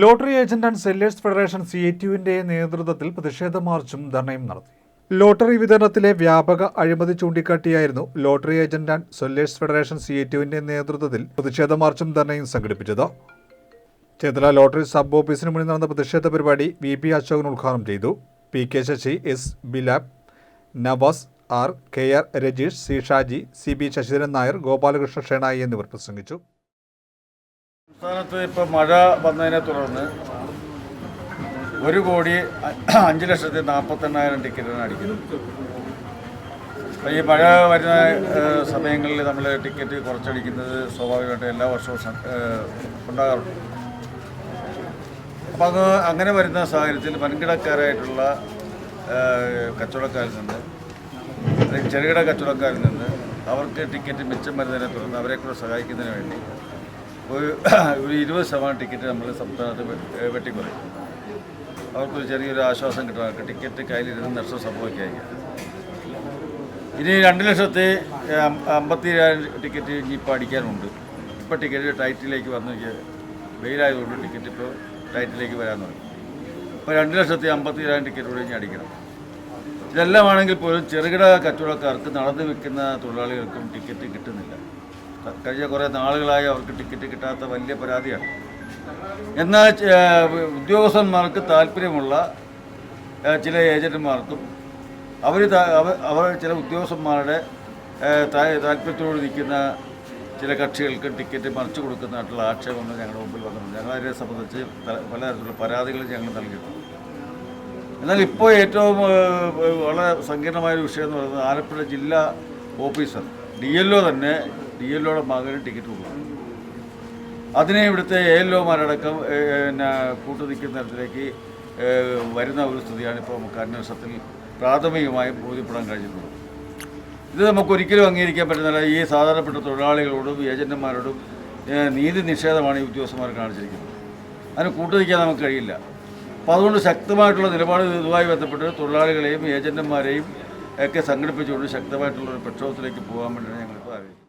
Lottery agent and sellers federation C A ടിയുവിന്റെ നേതൃത്വത്തിൽ പ്രതിഷേധ മാർച്ചും ധർണയും നടത്തി. ലോട്ടറി വിതരണത്തിലെ വ്യാപക അഴിമതി ചൂണ്ടിക്കാട്ടിയായിരുന്നു lottery agent and sellers federation C A ടിയുവിന്റെ നേതൃത്വത്തിൽ പ്രതിഷേധ മാർച്ചും ധർണയും സംഘടിപ്പിച്ചത്. ചേതല ലോട്ടറി സബ് ഓഫീസിന് മുന്നിൽ നടന്ന പ്രതിഷേധ പരിപാടി വി പി അശോകൻ ഉദ്ഘാടനം ചെയ്തു. P K Sasi S Bilab Navas R K R Rajeesh C Shaji C B Sasidharan Nair Gopalakrishna Shenoy എന്നിവർ പ്രസംഗിച്ചു. സംസ്ഥാനത്ത് ഇപ്പോൾ മഴ വന്നതിനെ തുടർന്ന് ഒരു കോടി അഞ്ച് ലക്ഷത്തി നാൽപ്പത്തെണ്ണായിരം ടിക്കറ്റാണ് അടിക്കുന്നത് ഈ മഴ വരുന്ന സമയങ്ങളിൽ നമ്മൾ ടിക്കറ്റ് കുറച്ചടിക്കുന്നത് സ്വാഭാവികമായിട്ട് എല്ലാ വർഷവും ഉണ്ടാകാറുണ്ട്. അപ്പോൾ അത് അങ്ങനെ വരുന്ന സാഹചര്യത്തിൽ വൻകിടക്കാരായിട്ടുള്ള കച്ചവടക്കാരിൽ നിന്ന് അല്ലെങ്കിൽ ചെറുകിട കച്ചവടക്കാരിൽ നിന്ന് അവർക്ക് ടിക്കറ്റ് മിച്ചം വരുന്നതിനെ തുടർന്ന് അവരെക്കൂടെ കൂടെ സഹായിക്കുന്നതിന് വേണ്ടി ഒരു ഒരു ഇരുപത് ശതമാനം ടിക്കറ്റ് നമ്മൾ സംസ്ഥാനത്ത് വെട്ടിക്കുറയും. അവർക്കൊരു ചെറിയൊരു ആശ്വാസം കിട്ടും. അവർക്ക് ടിക്കറ്റ് കയ്യിലിരുന്ന് നഷ്ടം സംഭവിക്കാതിരിക്കുക ഇനി രണ്ട് ലക്ഷത്തി അമ്പത്തി ഏഴായിരം ടിക്കറ്റ് ഇനി ഇപ്പോൾ അടിക്കാനുണ്ട്. ഇപ്പോൾ ടിക്കറ്റ് ടൈറ്റിലേക്ക് വന്നു വെയിലായതുകൊണ്ട് ടിക്കറ്റ് ഇപ്പോൾ ടൈറ്റിലേക്ക് വരാൻ തുടങ്ങി. ഇപ്പോൾ രണ്ട് ലക്ഷത്തി അമ്പത്തി ഏഴായിരം ടിക്കറ്റ് കൂടി ഇനി അടിക്കണം. ഇതെല്ലാം ആണെങ്കിൽ പോലും ചെറുകിട കച്ചവടക്കാർക്ക് നടന്നു വിൽക്കുന്ന തൊഴിലാളികൾക്കും ടിക്കറ്റ് കിട്ടുന്നില്ല. കഴിഞ്ഞ കുറേ നാളുകളായി അവർക്ക് ടിക്കറ്റ് കിട്ടാത്ത വലിയ പരാതിയാണ്. എന്നാൽ ഉദ്യോഗസ്ഥന്മാർക്ക് താല്പര്യമുള്ള ചില ഏജന്റുമാർക്കും അവർ അവർ ചില ഉദ്യോഗസ്ഥന്മാരുടെ താല്പര്യത്തോട് നിൽക്കുന്ന ചില കക്ഷികൾക്ക് ടിക്കറ്റ് മറിച്ചു കൊടുക്കുന്നതായിട്ടുള്ള ആക്ഷേപങ്ങൾ ഞങ്ങളുടെ മുമ്പിൽ വന്നിട്ടുണ്ട്. ഞങ്ങളതിനെ സംബന്ധിച്ച് പല പലതരത്തിലുള്ള പരാതികൾ ഞങ്ങൾ നൽകിയിട്ടുണ്ട്. എന്നാൽ ഇപ്പോൾ ഏറ്റവും വളരെ സങ്കീർണമായ ഒരു വിഷയം എന്ന് പറയുന്നത് ആലപ്പുഴ ജില്ലാ ഓഫീസർ. ഡി എൽ ഒ തന്നെ ഡി എൽ ഒയുടെ മകന് ടിക്കറ്റ് കൊടുക്കും അതിനെ ഇവിടുത്തെ എ എൽ ഒമാരടക്കം പിന്നെ കൂട്ടു നിൽക്കുന്ന തരത്തിലേക്ക് വരുന്ന ഒരു സ്ഥിതിയാണ് ഇപ്പോൾ നമുക്ക് അന്വേഷണത്തിൽ പ്രാഥമികമായി ബോധ്യപ്പെടാൻ കഴിയുന്നത് ഇത് നമുക്ക് ഒരിക്കലും അംഗീകരിക്കാൻ പറ്റുന്നില്ല. ഈ സാധാരണപ്പെട്ട തൊഴിലാളികളോടും ഏജന്റുമാരോടും നീതി നിഷേധമാണ് ഈ ഉദ്യോഗസ്ഥന്മാർ കാണിച്ചിരിക്കുന്നത്. അതിന് കൂട്ടുനിൽക്കാൻ നമുക്ക് കഴിയില്ല. അപ്പോൾ അതുകൊണ്ട് ശക്തമായിട്ടുള്ള നിലപാട് ഇതുമായി ബന്ധപ്പെട്ട് തൊഴിലാളികളെയും ഏജന്റുമാരെയും ഒക്കെ സംഘടിപ്പിച്ചുകൊണ്ട് ശക്തമായിട്ടുള്ള ഒരു പ്രക്ഷോഭത്തിലേക്ക് പോകാൻ വേണ്ടിയാണ് ഞങ്ങളിപ്പോൾ ആഗ്രഹിക്കുന്നത്.